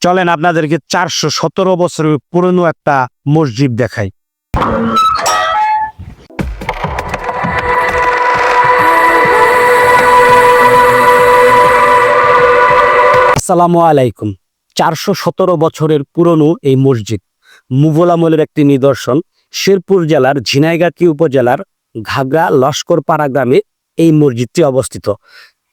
চলেন আপনাদেরকে চারশো সতেরো বছরের পুরনো একটা মসজিদ দেখাই। আসসালামু আলাইকুম। চারশো সতেরো বছরের পুরনো এই মসজিদ, মুঘল আমলের একটি নিদর্শন, শেরপুর জেলার ঝিনাইগাতি উপজেলার ঘাগড়া লস্করপাড়া গ্রামে এই মসজিদটি অবস্থিত।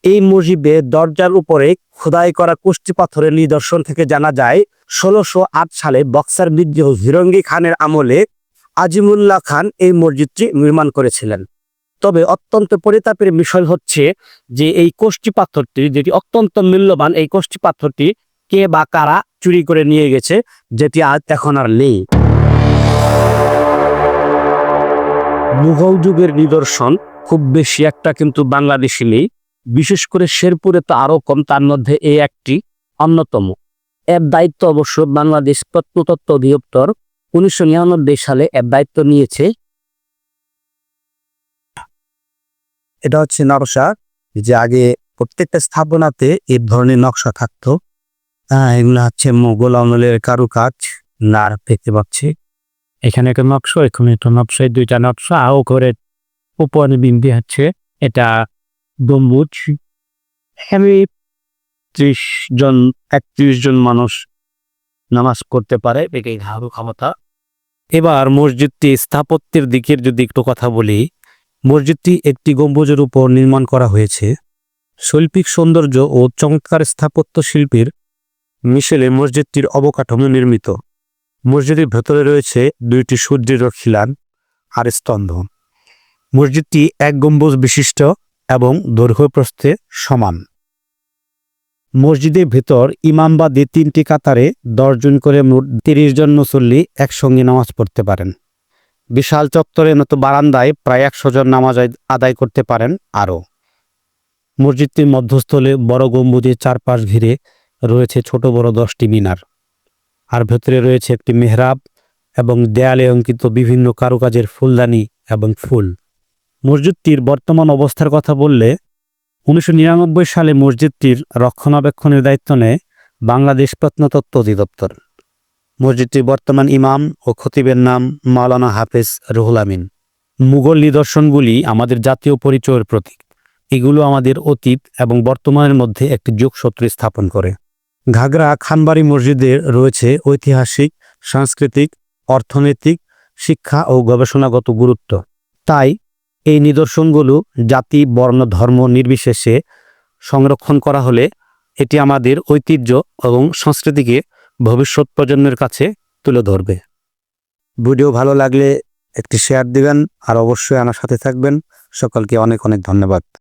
এই মসজিদে দরজার উপরে খোদাই করা কুষ্টি পাথরের নিদর্শন থেকে জানা যায়, ষোলোশো সালে বক্সার বিদ্রোহ হিরঙ্গি খানের আমলে আজিমুল্লাহ খান এই মসজিদটি নির্মাণ করেছিলেন। তবে অত্যন্ত পরিতাপের বিষয় হচ্ছে যে এই কোষ্ঠী পাথরটি, যেটি অত্যন্ত মূল্যবান এই কোষ্ঠী পাথরটি কে বা কারা চুরি করে নিয়ে গেছে, যেটি আজ এখন আর নেই। মুঘল যুগের নিদর্শন খুব বেশি একটা কিন্তু বাংলাদেশে নেই। বিশেষ করে শেরপুরে তো আরও কম, তার মধ্যে এই একটি অন্যতম। এর দায়িত্ব অবশ্য বাংলাদেশ প্রত্নতত্ত্ব অধিদপ্তর উনিশশো নিরানব্বই সালে এর দায়িত্ব নিয়েছে। এটা হচ্ছে নকশা, যে আগে প্রত্যেকটা স্থাপনাতে এই ধরনের নকশা থাকতো। হ্যাঁ এগুলো হচ্ছে মোগল আমলের কারুকাজ, নার দেখতে পাচ্ছি। এখানে একটা নকশা, এখানে একটা নকশায় দুইটা নকশা আও করে উপরে বিন্দু হচ্ছে। এটা গম্বুজ এখানে ত্রিশ জন, একত্রিশ জন মানুষ নামাজ করতে পারে, এটাই ধারু ক্ষমতা। এবার মসজিদটি স্থাপত্যের দিকের যদি একটু কথা বলি, মসজিদটি একটি গম্বুজের উপর নির্মাণ করা হয়েছে। শৈল্পিক সৌন্দর্য ও চমৎকার স্থাপত্য শিল্পীর মিশেলে মসজিদটির অবকাঠামো নির্মিত। মসজিদের ভেতরে রয়েছে দুইটি সূর্যের খিলান আর স্তম্ভ। মসজিদটি এক গম্বুজ বিশিষ্ট। এবং দৈর্ঘ্য প্রস্থে সমান। মসজিদের ভেতর ইমামবাদী তিনটি কাতারে দশজন করে মোট তিরিশ জন মুসল্লি একসঙ্গে নামাজ পড়তে পারেন। বিশাল চত্বরে মতো বারান্দায় প্রায় একশো জন নামাজ আদায় করতে পারেন আরও। মসজিদটির মধ্যস্থলে বড় গম্বুজের চারপাশ ঘিরে রয়েছে ছোট বড় দশটি মিনার। আর ভেতরে রয়েছে একটি মেহরাব এবং দেয়ালে অঙ্কিত বিভিন্ন কারুকাজের ফুলদানি এবং ফুল। মসজিদটির বর্তমান অবস্থার কথা বললে, উনিশশো নিরানব্বই সালে মসজিদটির রক্ষণাবেক্ষণের দায়িত্ব নেয় বাংলাদেশ প্রত্নতত্ত্ব অধিদপ্তর। মসজিদটির বর্তমান ইমাম ও খতিবের নাম মাওলানা হাফেজ রুহুল আমিন। মুঘল নিদর্শনগুলি আমাদের জাতীয় পরিচয়ের প্রতীক। এগুলো আমাদের অতীত এবং বর্তমানের মধ্যে একটি যোগসূত্র স্থাপন করে। ঘাগরা খানবাড়ি মসজিদের রয়েছে ঐতিহাসিক, সাংস্কৃতিক, অর্থনৈতিক, শিক্ষা ও গবেষণাগত গুরুত্ব। তাই এই নিদর্শনগুলো জাতি, বর্ণ, ধর্ম নির্বিশেষে সংরক্ষণ করা হলে এটি আমাদের ঐতিহ্য এবং সংস্কৃতিকে ভবিষ্যৎ প্রজন্মের কাছে তুলে ধরবে। ভিডিও ভালো লাগলে একটি শেয়ার দিবেন আর অবশ্যই আমার সাথে থাকবেন। সকলকে অনেক অনেক ধন্যবাদ।